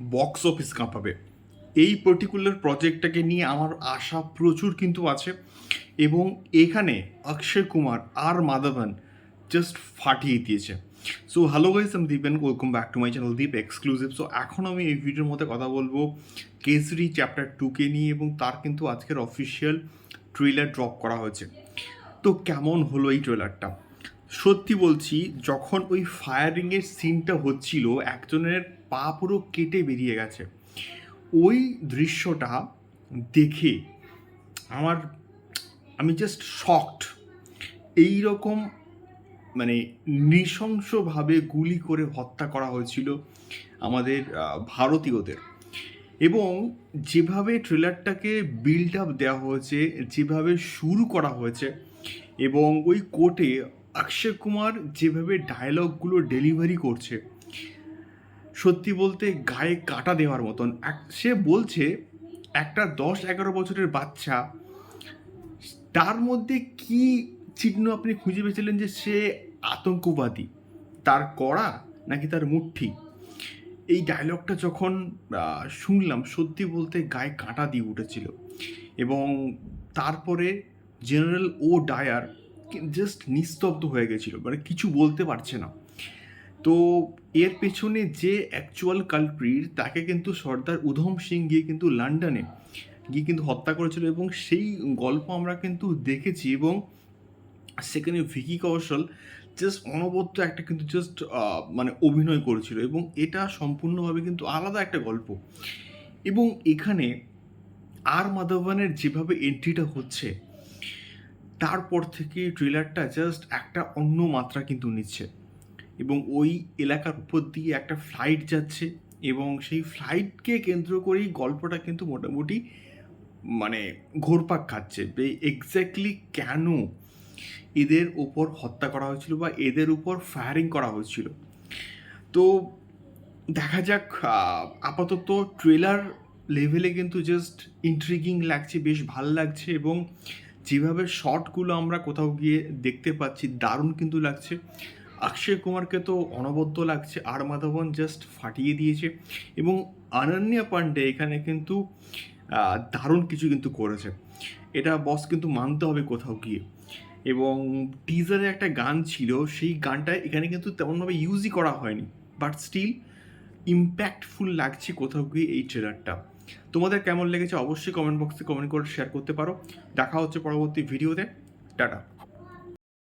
Box office কাঁপাবে। এই particular প্রজেক্টটাকে নিয়ে আমার আশা প্রচুর কিন্তু আছে এবং এখানে অক্ষয় কুমার আর মাধবন জাস্ট ফাটিয়ে দিয়েছে। সো হ্যালো গাইস আমি Dipen welcome back to my channel Deep exclusive so এখন আমি এই ভিডিওর মধ্যে কথা বলব কেসরি চ্যাপ্টার টুকে নিয়ে এবং তার কিন্তু আজকের অফিসিয়াল ট্রেলার ড্রপ করা হয়েছে। তো, কেমন হলো এই ট্রেলারটা সত্যি বলছি, যখন ওই ফায়ারিংয়ের সিনটা হচ্ছিল, একজনের পা পুরো কেটে বেরিয়ে গেছে। ওই দৃশ্যটা দেখে আমার, আমি জাস্ট শকড এই রকম মানে নৃশংসভাবে গুলি করে হত্যা করা হয়েছিল আমাদের ভারতীয়দের। এবং যেভাবে ট্রেলারটাকে বিল্ড আপ দেওয়া হয়েছে, যেভাবে শুরু করা হয়েছে, এবং ওই কোর্টে অক্ষয় কুমার যেভাবে ডায়লগগুলো ডেলিভারি করছে, সত্যি বলতে গায়ে কাটা দেওয়ার মতন। সে বলছে, একটা দশ এগারো বছরের বাচ্চা, তার মধ্যে কি চিহ্ন আপনি খুঁজে পেয়েছিলেন যে সে আতঙ্কবাদী? তার কড়া নাকি তার মুঠি? এই ডায়লগটা যখন শুনলাম, সত্যি বলতে গায়ে কাঁটা দিয়ে উঠেছিল। এবং তারপরে জেনারেল ও ডায়ার জাস্ট নিস্তব্ধ হয়ে গেছিল মানে কিছু বলতে পারছে না। তো এর পেছনে যে অ্যাকচুয়াল কালপ্রিট তাকে কিন্তু সর্দার উধম সিং গিয়ে কিন্তু লন্ডনে গিয়ে কিন্তু হত্যা করেছিল এবং সেই গল্প আমরা কিন্তু দেখেছি এবং সেখানে ভিকি কৌশল জাস্ট অনবদ্য একটা কিন্তু জাস্ট মানে অভিনয় করেছিল এবং এটা সম্পূর্ণভাবে কিন্তু আলাদা একটা গল্প। এবং এখানে আর মাধবনের যেভাবে এন্ট্রিটা হচ্ছে তারপর থেকে ট্রেলারটা জাস্ট একটা অন্য মাত্রা কিন্তু নিচ্ছে। এবং ওই এলাকার উপর দিয়ে একটা ফ্লাইট যাচ্ছে এবং সেই ফ্লাইটকে কেন্দ্র করেই গল্পটা কিন্তু মোটামুটি মানে ঘোরপাক খাচ্ছে। এক্স্যাক্টলি কেন এদের উপর হত্যা করা হয়েছিল বা এদের উপর ফায়ারিং করা হয়েছিল? তো দেখা যাক আপাতত ট্রেলার লেভেলে কিন্তু জাস্ট ইন্ট্রিগিং লাগছে, বেশ ভালো লাগছে এবং যেভাবে শর্টগুলো আমরা কোথাও গিয়ে দেখতে পাচ্ছি, দারুণ কিন্তু লাগছে। অক্ষয় কুমারকে তো অনবদ্য লাগছে, আর মাধবন জাস্ট ফাটিয়ে দিয়েছে এবং অনন্যা পান্ডে এখানে কিন্তু দারুণ কিছু কিন্তু করেছে। এটা বস কিন্তু মানতে হবে কোথাও গিয়ে। এবং টিজারে একটা গান ছিল, সেই গানটা এখানে কিন্তু তেমনভাবে ইউজই করা হয়নি। বাট স্টিল ইম্প্যাক্টফুল লাগছে কোথাও গিয়ে এই ট্রেলারটা তোমাদের কেমন লেগেছে অবশ্যই কমেন্ট বক্সে কমেন্ট করে শেয়ার করতে পারো। দেখা হচ্ছে পরবর্তী ভিডিওতে টাটা।